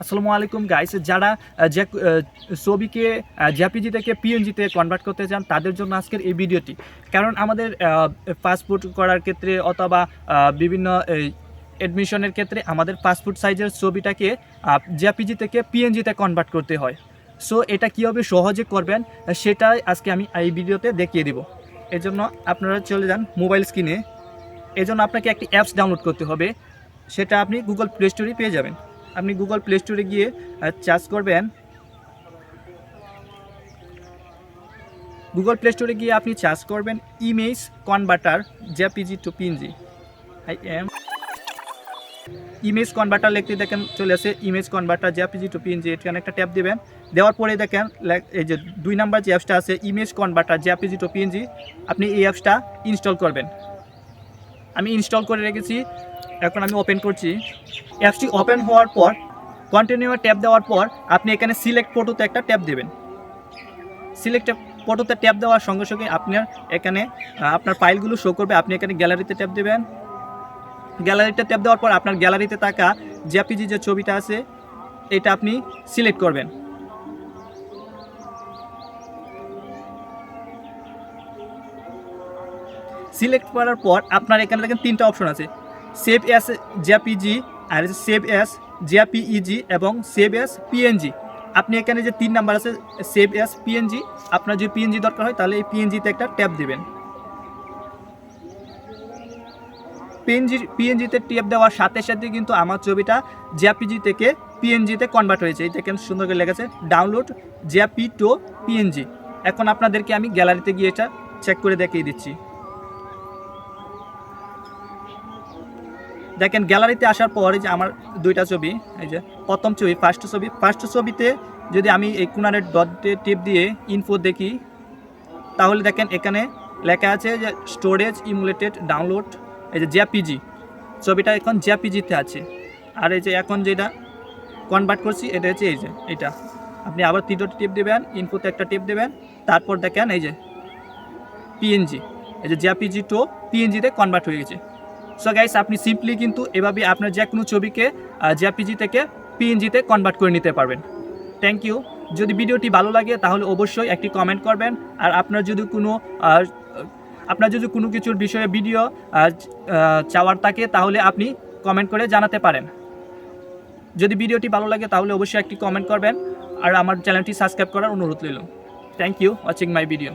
আসসালামু আলাইকুম গাইস যারা ছবিকে জেপিজি থেকে পিএনজিতে কনভার্ট করতে চান, তাদের জন্য আজকের এই ভিডিওটি। কারণ আমাদের পাসপোর্ট করার ক্ষেত্রে অথবা বিভিন্ন অ্যাডমিশনের ক্ষেত্রে আমাদের পাসপোর্ট সাইজের ছবিটাকে জেপিজি থেকে পিএনজিতে কনভার্ট করতে হয়। সো এটা কীভাবে সহজে করবেন সেটাই আজকে আমি এই ভিডিওতে দেখিয়ে দিব। এজন্য আপনারা চলে যান মোবাইল স্ক্রিনে এজন্য আপনাকে একটি অ্যাপস ডাউনলোড করতে হবে। সেটা আপনি গুগল প্লে স্টোরে পেয়ে যাবেন। আপনি গুগল প্লে স্টোরে গিয়ে চার্জ করবেন। গুগল প্লে স্টোরে গিয়ে আপনি চার্জ করবেন image converter JPG to PNG I M image converter লিখতে দেখেন চলে আসে image converter JPG to PNG এখানে একটা ট্যাপ দেবেন। দেওয়ার পরে দেখেন এই যে দুই নাম্বার যে অ্যাপসটা আছে image converter JPG to PNG আপনি এই অ্যাপসটা ইনস্টল করবেন। আমি ইনস্টল করে রেখেছি। এখন আমি ওপেন করছি। অ্যাপসটি ওপেন হওয়ার পর কন্টিনিউ ট্যাপ দেওয়ার পর, আপনি এখানে সিলেক্ট ফটোতে একটা ট্যাপ দেবেন। সিলেক্ট ফটোতে ট্যাপ দেওয়ার সঙ্গে সঙ্গে আপনার এখানে আপনার ফাইলগুলো শো করবে। আপনি এখানে গ্যালারিতে ট্যাপ দেবেন। গ্যালারিতে ট্যাপ দেওয়ার পর আপনার গ্যালারিতে থাকা জেপিজি যে ছবিটা আছে, এটা আপনি সিলেক্ট করবেন। সিলেক্ট করার পর আপনার এখানে দেখেন তিনটা অপশন আছে। সেভ এস জেপিজি আর সেভ এস জেপিইজি এবং সেভ এস পিএনজি। আপনি এখানে যে তিন নাম্বার আছে, সেভ এস পিএনজি, আপনার যদি পিএনজি দরকার হয়, তাহলে এই পিএনজিতে একটা ট্যাপ দেবেন। পিএনজি পিএনজিতে ট্যাপ দেওয়ার সাথে সাথে কিন্তু আমার ছবিটা জেপিজি থেকে পিএনজিতে কনভার্ট হয়েছে। এই দেখেন সুন্দর করে লেগেছে। Download J P to PNG. এখন আপনাদেরকে আমি গ্যালারিতে গিয়ে এটা চেক করে দেখিয়ে দিচ্ছি। দেখেন গ্যালারিতে আসার পর যে আমার দুইটা ছবি, এই যে প্রথম ছবি ফার্স্ট ছবি ফার্স্ট ছবিতে যদি আমি এই কুনারের ডটে টিপ দিয়ে ইনফো দেখি, তাহলে দেখেন এখানে লেখা আছে যে স্টোরেজ ইমুলেটেড ডাউনলোড এই যে জেপিজি ছবিটা এখন জেপিজিতে আছে। আর এই যে এখন যেটা কনভার্ট করছি, এটা হচ্ছে এই যে, এটা। আপনি আবার তিনটে টিপ দেবেন ইনফোতে একটা টিপ দেবেন, তারপর দেখেন এই যে পিএনজি এই যে জেপিজি টু পিএনজিতে কনভার্ট হয়ে গেছে। সো গাইস আপনি সিম্পলি কিন্তু এভাবে আপনার যে কোনো ছবিকে জেপিজি থেকে পিএনজিতে কনভার্ট করে নিতে পারবেন। থ্যাংক ইউ যদি ভিডিওটি ভালো লাগে, তাহলে অবশ্যই একটি কমেন্ট করবেন। আর আপনার যদি কোনো আপনার যদি কোনো কিছুর বিষয়ে ভিডিও চাওয়ার থাকে, তাহলে আপনি কমেন্ট করে জানাতে পারেন। যদি ভিডিওটি ভালো লাগে, তাহলে অবশ্যই একটি কমেন্ট করবেন। আর আমার চ্যানেলটি সাবস্ক্রাইব করার অনুরোধ রইল। Thank you watching my video